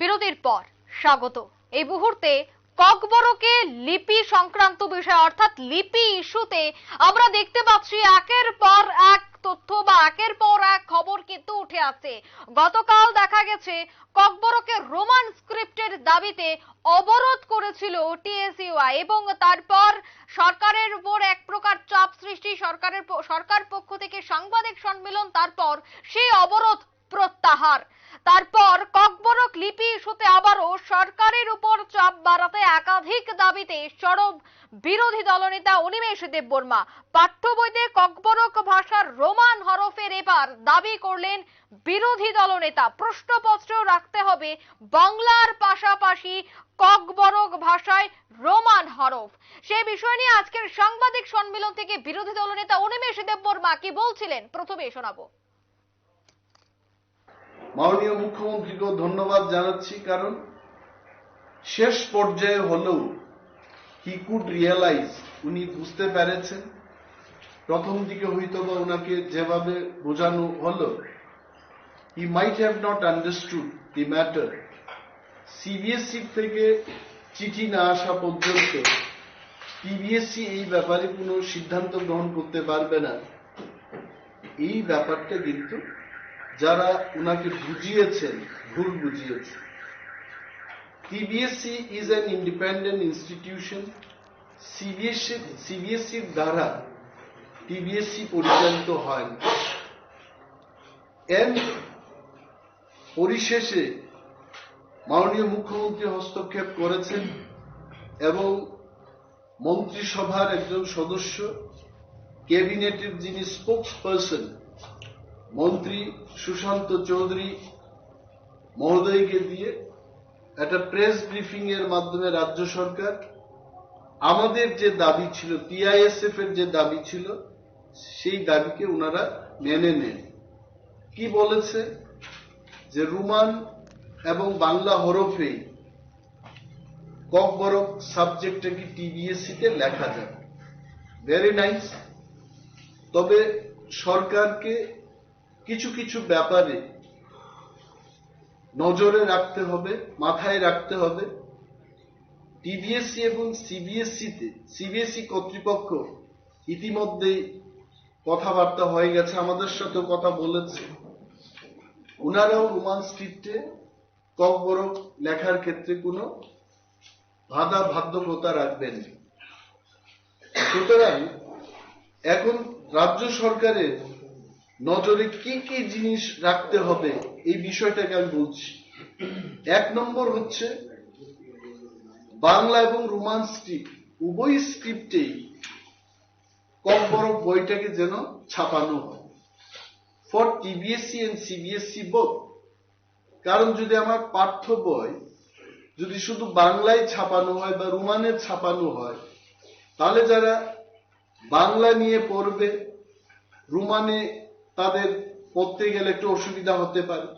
বিরতির পর স্বাগত। এই মুহূর্তে ককবরকে লিপি সংক্রান্ত বিষয়, অর্থাৎ লিপি ইস্যুতে আমরা দেখতে পাচ্ছি একের পর এক তথ্য বা একের পর এক খবর কিন্তু উঠে আসছে। গতকাল দেখা গেছে ককবরকে রোমান স্ক্রিপ্টের দাবিতে অবরোধ করেছিল টিএসইউআই এবং তারপর সরকারের উপর এক প্রকার চাপ সৃষ্টি, সরকারের সরকার পক্ষ থেকে সাংবাদিক সম্মেলন, তারপর সেই অবরোধ প্রত্যাহার। তারপর ককবরক লিপি ইস্যুতে আবারও সরকারের উপর চাপ বাড়াতে একাধিক দাবিতে সরব বিরোধী দলনেতা অনিমেষ দেববর্মা। পাঠ্য বইতে ককবরক ভাষার রোমান হরফের এবার দাবি করলেন বিরোধী দলনেতা। প্রশ্নপত্র রাখতে হবে বাংলার পাশাপাশি ককবরক ভাষায় রোমান হরফ। সেই বিষয় নিয়ে আজকের সাংবাদিক সম্মেলন থেকে বিরোধী দলনেতা অনিমেষ দেববর্মা কি বলছিলেন? প্রথমে শোনাবো। মাননীয় মুখ্যমন্ত্রীকেও ধন্যবাদ জানাচ্ছি, কারণ শেষ পর্যায়ে হলেও হি কুড রিয়েলাইজ উনি বুঝতে পেরেছেন। প্রথম দিকে হয়তো বা ওনাকে যেভাবে বোঝানো হলো he might have not understood the matter CBSE থেকে চিঠি না আসা পর্যন্ত টিবিএসসি এই ব্যাপারে কোনো সিদ্ধান্ত গ্রহণ করতে পারবে না। এই ব্যাপারটা কিন্তু যারা উনাকে বুঝিয়েছেন, ভুল বুঝিয়েছে CBSE is an independent institution CBSE সিবিএসসির দ্বারা টিবিএসসি পরিচালিত হয় না। এর পরিশেষে মাননীয় মুখ্যমন্ত্রী হস্তক্ষেপ করেছেন এবং মন্ত্রিসভার একজন সদস্য, ক্যাবিনেটের যিনি স্পোক্স পার্সন মন্ত্রী সুশান্ত চৌধুরী মহোদয়কে দিয়ে একটা প্রেস ব্রিফিং এর মাধ্যমে রাজ্য সরকার আমাদের যে দাবি ছিল টিআইএসএফ এর যে দাবি ছিল, সেই দাবিকে ওনারা মেনে নেন। কি বলেছে? যে রুমান এবং বাংলা হরফে ককবরক সাবজেক্টটা কি টিবিএসসি তে লেখা যাবে ভেরি নাইস তবে সরকারকে কিছু কিছু ব্যাপারে নজরে রাখতে হবে, মাথায় রাখতে হবে। টিবিএসসি এবং সিবিএসসি তে সিবিএসসি কর্তৃপক্ষ ইতিমধ্যেই কথাবার্তা হয়ে গেছে, আমাদের সাথেও কথা বলেছে। ওনারাও রোমান স্ক্রিপ্টে ককবরক লেখার ক্ষেত্রে কোনো বাধা বাধ্যকতা রাখবেন সুতরাং এখন রাজ্য সরকারের নজরে কি কি জিনিস রাখতে হবে, এই বিষয়টাকে আমি বলছি। এক নম্বর হচ্ছে, বাংলা এবং রোমান স্ক্রিপ্ট, উভয় স্ক্রিপ্টেই কম বড় বইটাকে যেন ছাপানো হয়। For TBSE and CBSE both কারণ যদি আমার পাঠ্য বই যদি শুধু বাংলায় ছাপানো হয় বা রোমানে ছাপানো হয়, তাহলে যারা বাংলা নিয়ে পড়বে, রোমানে তাদের পড়তে গেলে একটু অসুবিধা হতে পারে।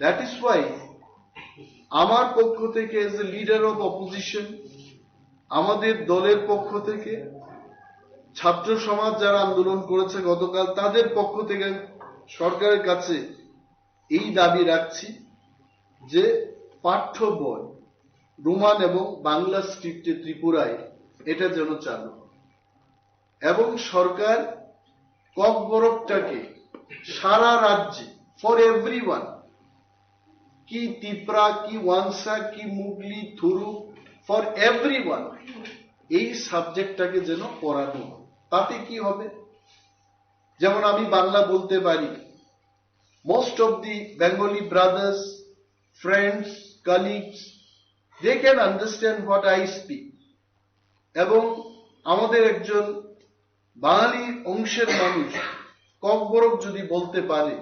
দ্যাট ইজ ওয়াই আমার পক্ষ থেকে as a leader of opposition আমাদের দলের পক্ষ থেকে, ছাত্র সমাজ যারা আন্দোলন করেছে গতকাল, তাদের পক্ষ থেকে সরকারের কাছে এই দাবি রাখছি যে পাঠ্য বই, রোমান এবং বাংলা স্ক্রিপ্টে ত্রিপুরায় এটা যেন চালু এবং সরকার ককবরকটাকে সারা রাজ্যে ফর এভরি কি তিপ্রা, কি ওয়ানসা কি মুগলি, থুরু ফর এভরি এই সাবজেক্টটাকে যেন পড়ানো। তাতে কি হবে? যেমন আমি বাংলা বলতে পারি most of the Bengali brothers friends colleagues they can understand what I speak এবং আমাদের একজন বাঙালি অংশের মানুষ ককবরক যদি বলতে পারে,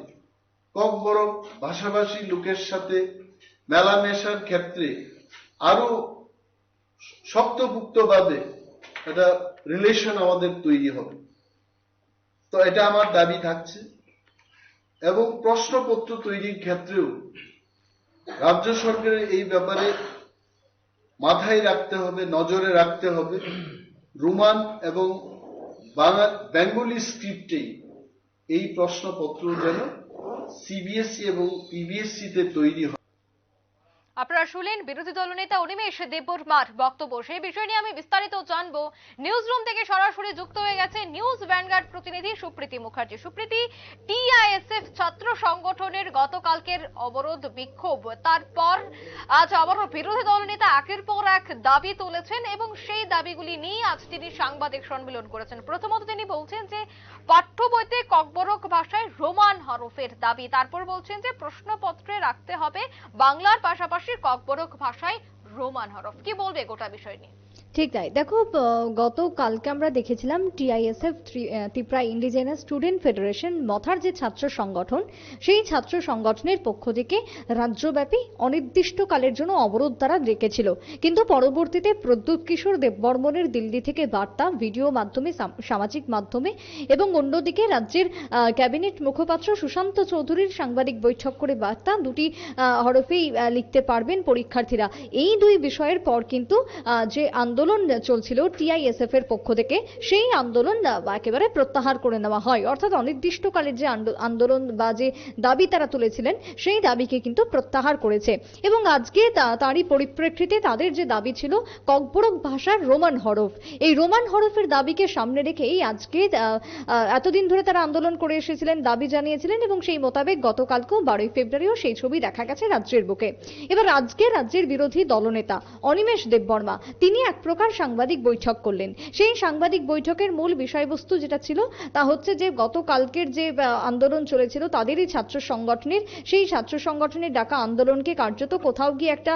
ককবরক ভাষাভাষী লোকের সাথে মেলামেশার ক্ষেত্রে আরও শক্তপুক্তভাবে একটা রিলেশন আমাদের তৈরি হবে। তো এটা আমার দাবি থাকছে। এবং প্রশ্নপত্র তৈরির ক্ষেত্রেও রাজ্য সরকারের এই ব্যাপারে মাথায় রাখতে হবে, নজরে রাখতে হবে। রোমান এবং বাংলা বেঙ্গলি স্ক্রিপ্টেই এই প্রশ্নপত্র যেন সিবিএসই এবং পিবিএসসিতে তৈরি হয়। আপনারা শুনলেন বিরোধী দলনেতা অনিমেষ দেববর্মার বক্তব্য। সেই বিষয় নিয়ে আমি বিস্তারিত জানব। নিউজ রুম থেকে সরাসরি যুক্ত হয়ে গেছে নিউজ ভ্যানগার্ড প্রতিনিধি সুপ্রীতি মুখার্জি। সুপ্রীতি টিআইএসএফ ছাত্র সংগঠনের গতকালকের অবরোধ বিক্ষোভ। তারপর আজ আবারও বিরোধী দলনেতা একের পর এক দাবি তুলেছেন এবং সেই দাবিগুলি নিয়ে আজ তিনি সাংবাদিক সম্মেলন করেছেন। প্রথমত তিনি বলছেন যে পাঠ্য বইতে ককবরক ভাষায় রোমান হরফের দাবি। তারপর বলছেন যে, প্রশ্নপত্রে রাখতে হবে বাংলার পাশাপাশি ককবরক ভাষায় রোমান হরফ। কি বলবে গোটা বিষয় নিয়ে? ঠিক তাই। দেখো আহ, গতকালকে আমরা দেখেছিলাম TISF Tripura indigenous student federation মথার যে ছাত্র সংগঠন সেই ছাত্র সংগঠনের পক্ষ থেকে রাজ্যব্যাপী অনির্দিষ্টকালের জন্য অবরোধ তারা রেখেছিল। কিন্তু পরবর্তীতে প্রদ্যুৎ কিশোর দেববর্মনের দিল্লি থেকে বার্তা ভিডিও মাধ্যমে সামাজিক মাধ্যমে এবং অন্যদিকে রাজ্যের ক্যাবিনেট মুখপাত্র সুশান্ত চৌধুরীর সাংবাদিক বৈঠক করে বার্তা দুটি হরফেই লিখতে পারবেন পরীক্ষার্থীরা। এই দুই বিষয়ের পর কিন্তু যে আন্দোলন চলছিল টিআইএসএফ এর পক্ষ থেকে। সেই আন্দোলন একেবারে প্রত্যাহার করে নেওয়া হয়। অর্থাৎ অনির্দিষ্টকালের যে আন্দোলন বা যে দাবি তারা তুলেছিলেন, সেই দাবিকে কিন্তু প্রত্যাহার করেছে। এবং আজকে তারই পরিপ্রেক্ষিতে তাদের যে দাবি ছিল, ককবরক ভাষার রোমান হরফ। এই রোমান হরফের দাবিকে সামনে রেখেই আজকে এতদিন ধরে তারা আন্দোলন করে এসেছিলেন, দাবি জানিয়েছিলেন এবং সেই মোতাবেক গতকালকেও বারোই ফেব্রুয়ারিও সেই ছবি দেখা গেছে রাজ্যের বুকে। এবার আজকে রাজ্যের বিরোধী দলনেতা অনিমেষ দেববর্মা, তিনি এক প্রকার সাংবাদিক বৈঠক করলেন। সেই সাংবাদিক বৈঠকের মূল বিষয়বস্তু যেটা ছিল, তা হচ্ছে যে গতকালকের যে আন্দোলন চলেছিল, তাদেরই ছাত্র সংগঠনের, সেই ছাত্র সংগঠনের ডাকা আন্দোলনকে কার্যত কোথাও গিয়ে একটা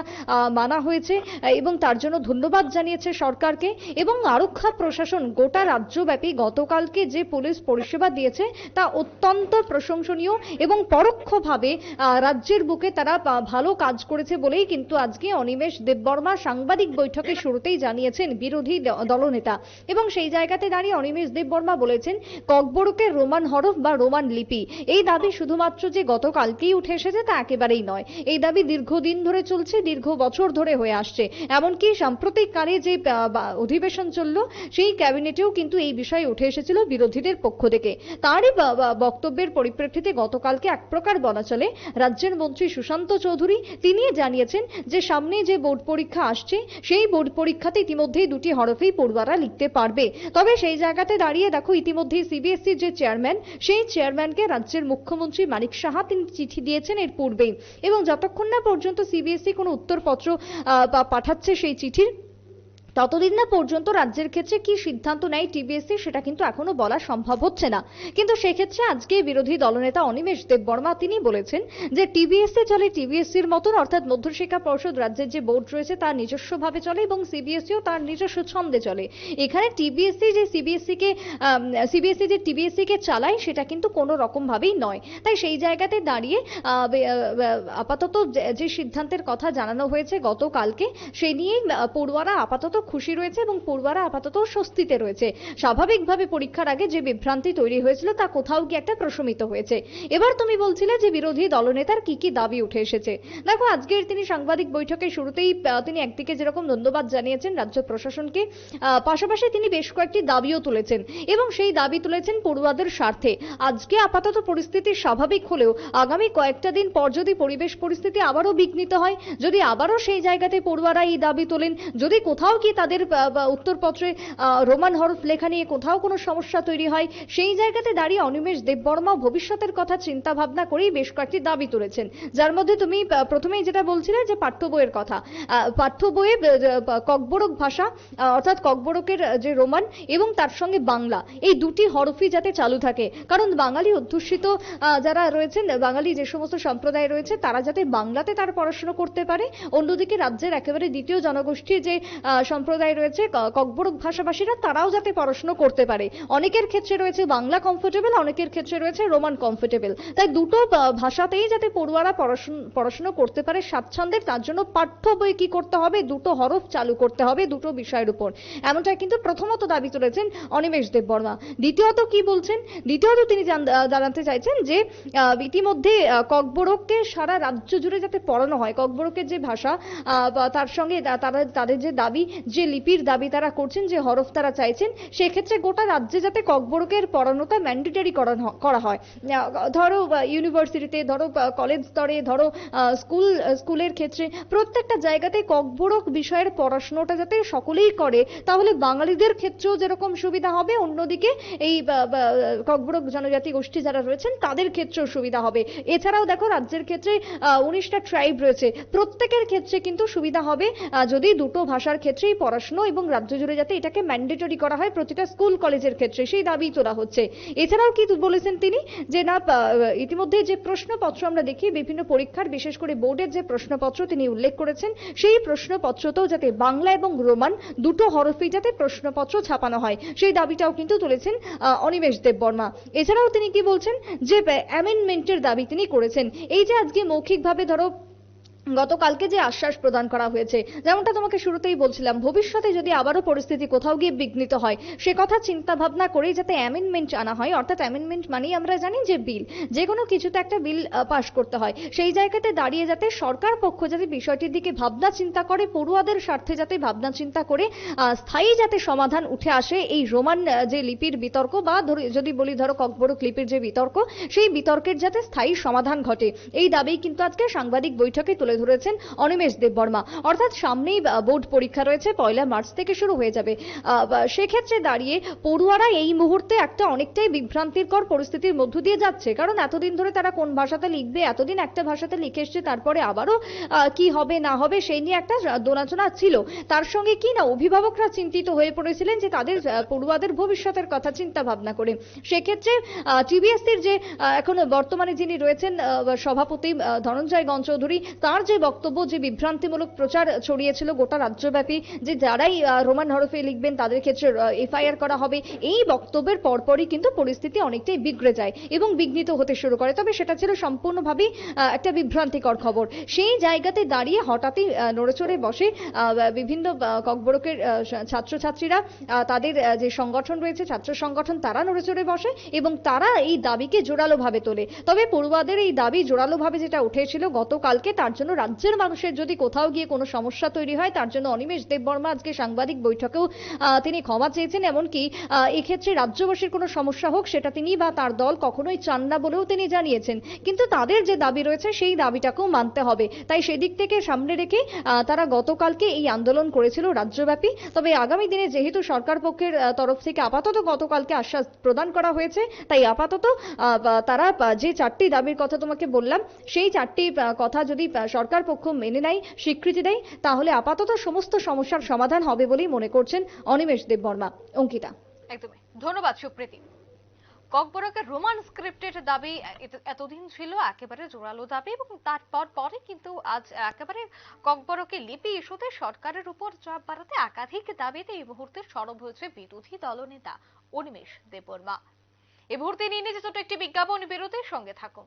মানা হয়েছে এবং তার জন্য ধন্যবাদ জানিয়েছে সরকারকে, এবং আরক্ষা প্রশাসন গোটা রাজ্যব্যাপী গতকালকে যে পুলিশ পরিষেবা দিয়েছে, তা অত্যন্ত প্রশংসনীয় এবং পরোক্ষভাবে রাজ্যের বুকে তারা ভালো কাজ করেছে বলেই কিন্তু আজকে অনিমেষ দেববর্মা সাংবাদিক বৈঠকে শুরুতেই জানিয়েছেন বিরোধী দলনেতা। এবং সেই জায়গাতে দাঁড়িয়ে অনিমেষ দেববর্মা বলেছেন ককবরকের রোমান হরফ বা রোমান লিপি। এই দাবি শুধুমাত্র যে গতকালকেই উঠে এসেছে তা একেবারেই নয়। এই দাবি দীর্ঘদিন ধরে চলছে, দীর্ঘ বছর ধরে হয়ে আসছে। এমনকি সাম্প্রতিককালে যে অধিবেশন চলল, সেই ক্যাবিনেটেও কিন্তু এই বিষয়ে উঠে এসেছিল বিরোধীদের পক্ষ থেকে। তারই বক্তব্যের পরিপ্রেক্ষিতে গতকালকে এক প্রকার বলা চলে রাজ্যের মন্ত্রী সুশান্ত চৌধুরী তিনি জানিয়েছেন যে সামনে যে বোর্ড পরীক্ষা আসছে, সেই বোর্ড পরীক্ষাতে ইতিমধ্যেই দুটি হরফেই পড়ুয়ারা লিখতে পারবে। তবে সেই জায়গাতে দাঁড়িয়ে দেখো, ইতিমধ্যেই সিবিএসসির যে চেয়ারম্যান, সেই চেয়ারম্যানকে রাজ্যের মুখ্যমন্ত্রী মানিক সাহা তিনি চিঠি দিয়েছেন এর পূর্বেই। এবং যতক্ষণ না পর্যন্ত সিবিএসসি কোনো উত্তরপত্র পাঠাচ্ছে সেই চিঠির ততদিন না পর্যন্ত রাজ্যের ক্ষেত্রে কি সিদ্ধান্ত নেয় টিবিএসসি সেটা কিন্তু এখনও বলা সম্ভব হচ্ছে না। কিন্তু সেক্ষেত্রে আজকে বিরোধী দলনেতা অনিমেষ দেববর্মা তিনি বলেছেন যে টিবিএসসি চলে টিবিএসসির মতন, অর্থাৎ মধ্যশিক্ষা পর্ষদ রাজ্যের যে বোর্ড রয়েছে তার নিজস্বভাবে চলে এবং সিবিএসসিও তার নিজস্ব ছন্দে চলে। এখানে টিবিএসসি যে সিবিএসসি কে সিবিএসসি যে টিবিএসসি কে চালায় সেটা কিন্তু কোনো রকম ভাবেই নয়। তাই সেই জায়গাতে দাঁড়িয়ে আপাতত যে- সিদ্ধান্তের কথা জানানো হয়েছে গতকালকে সেই নিয়েই পড়ুয়ারা আপাতত খুশি রয়েছে এবং পড়ুয়ারা আপাতত স্বস্তিতে রয়েছে। স্বাভাবিকভাবে পরীক্ষার আগে যে বিভ্রান্তি তৈরি হয়েছিল তা কোথাও গিয়ে একটা প্রশমিত হয়েছে। এবার তুমি বলছিলে যে বিরোধী দলনেতার কি কি দাবি উঠে এসেছে। দেখো, আজকের তিনি সাংবাদিক বৈঠকে শুরুতেই তিনি একদিকে যেরকম ধন্যবাদ জানিয়েছেন রাজ্য প্রশাসনকে পাশাপাশি তিনি বেশ কয়েকটি দাবিও তুলেছেন এবং সেই দাবি তুলেছেন পড়ুয়াদের স্বার্থে। আজকে আপাতত পরিস্থিতি স্বাভাবিক হলেও আগামী কয়েকটা দিন পর যদি পরিবেশ পরিস্থিতি আবারও বিঘ্নিত হয়, যদি আবারও সেই জায়গাতে পড়ুয়ারা এই দাবি তোলেন, যদি কোথাও কি তাদের উত্তরপত্রে রোমান হরফ লেখা নিয়ে কোথাও কোনো সমস্যা তৈরি হয়, সেই জায়গাতে দাঁড়িয়ে অনিমেষ দেববর্মা ভবিষ্যতের কথা চিন্তা ভাবনা করেই বেশ কয়েকটি দাবি তুলেছেন। যার মধ্যে তুমি প্রথমেই যেটা বলছিলে যে পাঠ্য বইয়ের কথা পাঠ্য বইয়ে ককবরক ভাষা অর্থাৎ ককবরকের যে রোমান এবং তার সঙ্গে বাংলা, এই দুটি হরফই যাতে চালু থাকে। কারণ বাঙালি অধ্যুষিত যারা রয়েছেন, বাঙালি যে সমস্ত সম্প্রদায় রয়েছে, তারা যাতে বাংলাতে তার পড়াশোনা করতে পারে, অন্যদিকে রাজ্যের একেবারে দ্বিতীয় জনগোষ্ঠীর যে সম্প্রদায় রয়েছে ককবরক ভাষাভাষীরা তারাও যাতে পড়াশোনা করতে পারে। অনেকের ক্ষেত্রে রয়েছে বাংলা কমফোর্টেবল অনেকের ক্ষেত্রে রয়েছে রোমান কমফোর্টেবল তাই দুটো ভাষাতেই যাতে পড়ুয়ারা পড়াশোনা করতে পারে স্বাচ্ছন্দ্যের, তার জন্য পাঠ্য বই কি করতে হবে? দুটো হরফ চালু করতে হবে দুটো বিষয়ের উপর। এমনটা কিন্তু প্রথমত দাবি তুলেছেন অনিমেষ দেববর্মা। দ্বিতীয়ত কি বলছেন? দ্বিতীয়ত তিনি জানাতে চাইছেন যে ইতিমধ্যে ককবরককে সারা রাজ্য জুড়ে যাতে পড়ানো হয়, ককবরকের যে ভাষা তার সঙ্গে তারা, তাদের যে দাবি যে লিপির দাবি তারা করছেন, যে হরফ তারা চাইছেন, সেক্ষেত্রে গোটা রাজ্যে যাতে ককবরকের পড়ানোটা ম্যান্ডেটরি করা হয়। ধরো ইউনিভার্সিটিতে ধরো কলেজ স্তরে, ধরো স্কুল স্কুলের ক্ষেত্রে প্রত্যেকটা জায়গাতে ককবরক বিষয়ের পড়াশোনাটা যাতে সকলেই করে, তাহলে বাঙালিদের ক্ষেত্রেও যেরকম সুবিধা হবে, অন্যদিকে এই ককবরক জনজাতি গোষ্ঠী যারা রয়েছেন, তাদের ক্ষেত্রেও সুবিধা হবে। এছাড়াও দেখো, রাজ্যের ক্ষেত্রে উনিশটা ট্রাইব রয়েছে। প্রত্যেকের ক্ষেত্রে কিন্তু সুবিধা হবে যদি দুটো ভাষার ক্ষেত্রেই পড়াশুনো এবং রাজ্য জুড়ে যাতে এটাকে ম্যান্ডেটরি করা হয় প্রতিটা স্কুল কলেজের ক্ষেত্রে, সেই দাবি তোলা হচ্ছে। এছাড়াও কি বলেছেন তিনি? যে না ইতিমধ্যে যে প্রশ্নপত্র আমরা দেখি, বিভিন্ন পরীক্ষার, বিশেষ করে বোর্ডের যে প্রশ্নপত্র তিনি উল্লেখ করেছেন, সেই প্রশ্নপত্রতেও যাতে বাংলা এবং রোমান দুটো হরফেই যাতে প্রশ্নপত্র ছাপানো হয়, সেই দাবিটাও কিন্তু তুলেছেন অনিমেষ দেববর্মা। এছাড়াও তিনি কি বলছেন? যে, অ্যামেন্ডমেন্টের দাবি তিনি করেছেন। এই যে আজকে মৌখিকভাবে ধরো গতকালকে যে আশ্বাস প্রদান করা হয়েছে, যেমনটা তোমাকে শুরুতেই বলছিলাম, ভবিষ্যতে যদি আবারও পরিস্থিতি কোথাও গিয়ে বিঘ্নিত হয়, সে কথা চিন্তা ভাবনা করেই যাতে অ্যামেন্ডমেন্ট আনা হয়, অর্থাৎ অ্যামেন্ডমেন্ট মানেই আমরা জানি যে বিল যে কোনো কিছুতে একটা বিল পাশ করতে হয়। সেই জায়গাতে দাঁড়িয়ে যাতে সরকার পক্ষ যাতে বিষয়টির দিকে ভাবনা চিন্তা করে, পড়ুয়াদের স্বার্থে যাতে ভাবনা চিন্তা করে স্থায়ী যাতে সমাধান উঠে আসে, এই রোমান যে লিপির বিতর্ক বা যদি বলি ধরো ককবরক লিপির যে বিতর্ক, সেই বিতর্কের যাতে স্থায়ী সমাধান ঘটে। এই দাবি কিন্তু আজকে সাংবাদিক বৈঠকে তুলে ধরেছেন অনিমেষ দেববর্মা। অর্থাৎ সামনেই বোর্ড পরীক্ষা রয়েছে, পয়লা মার্চ থেকে শুরু হয়ে যাবে। সেক্ষেত্রে দাঁড়িয়ে পড়ুয়ারা এই মুহূর্তে একটা অনেকটাই বিভ্রান্তিকর পরিস্থিতির মধ্য দিয়ে যাচ্ছে। কারণ এতদিন ধরে তারা কোন ভাষাতে লিখবে, এতদিন একটা ভাষাতে লিখে এসছে, তারপরে আবারও কি হবে, না হবে, সেই নিয়ে একটা দোনাচনা ছিল। তার সঙ্গে কি না, অভিভাবকরা চিন্তিত হয়ে পড়েছিলেন যে তাদের পড়ুয়াদের ভবিষ্যতের কথা চিন্তা ভাবনা করে। সেক্ষেত্রে টিবিএসসির যে এখন বর্তমানে যিনি রয়েছেন সভাপতি ধনঞ্জয় গণ চৌধুরী তার যে বক্তব্য যে বিভ্রান্তিমূলক প্রচার ছড়িয়েছিল গোটা রাজ্যব্যাপী যে যারাই রোমান হরফে লিখবেন তাদের ক্ষেত্রে এফআইআর করা হবে এই বক্তব্যের পরপরই কিন্তু পরিস্থিতি অনেকটাই বিগড়ে যায় এবং বিঘ্নিত হতে শুরু করে। তবে সেটা ছিল সম্পূর্ণভাবেই আহ, একটা বিভ্রান্তিকর খবর। সেই জায়গাতে দাঁড়িয়ে হঠাৎই নড়েচড়ে বসে বিভিন্ন ককবরকের ছাত্রছাত্রীরা তাদের যে সংগঠন রয়েছে ছাত্র সংগঠন তারা নড়েচড়ে বসে এবং তারা এই দাবিকে জোরালোভাবে তোলে। তবে পড়ুয়াদের এই দাবি জোরালোভাবে যেটা উঠেছিল গতকালকে তার জন্য রাজ্যের মানুষের যদি কোথাও গিয়ে কোনো সমস্যা তৈরি হয়, তার জন্য অনিমেষ দেববর্মা আজকে সাংবাদিক বৈঠকেও তিনি ক্ষমা চেয়েছেন। এমনকি এক্ষেত্রে রাজ্যবাসীর কোনো সমস্যা হোক, সেটা তিনি বা তার দল কখনোই চান না বলেও তিনি জানিয়েছেন। কিন্তু তাদের যে দাবি রয়েছে, সেই দাবিটাকেও মানতে হবে। তাই সেদিক থেকে সামনে রেখে তারা গতকালকে এই আন্দোলন করেছিল রাজ্যব্যাপী। তবে আগামী দিনে যেহেতু সরকার পক্ষের তরফ থেকে আপাতত গতকালকে আশ্বাস প্রদান করা হয়েছে, তাই আপাতত তারা যে চারটি দাবির কথা তোমাকে বললাম, সেই চারটি কথা যদি সরকার পক্ষ মেনে নেয়, স্বীকৃতি দেয়, তাহলে আপাতত সমস্ত সমস্যার সমাধান হবে বলেই মনে করছেন অনিমেষ দেববর্মা। অঙ্কিতা। একদমই। ধন্যবাদ, সুপ্রীতি। ককবরকের রোমান স্ক্রিপ্টের দাবি এতদিন ছিল, একেবারে জোরালো দাবি, এবং তারপর পরে কিন্তু আজ একেবারে ককবরকের লিপি ইস্যুতে সরকারের উপর চাপ বাড়াতে একাধিক দাবিতে এই মুহূর্তে সরব হয়েছে বিরোধী দলনেতা অনিমেষ দেববর্মা। এই মুহূর্তে নিয়ে নিয়ে ছোট একটি বিজ্ঞাপন, বিরতির সঙ্গে থাকুন।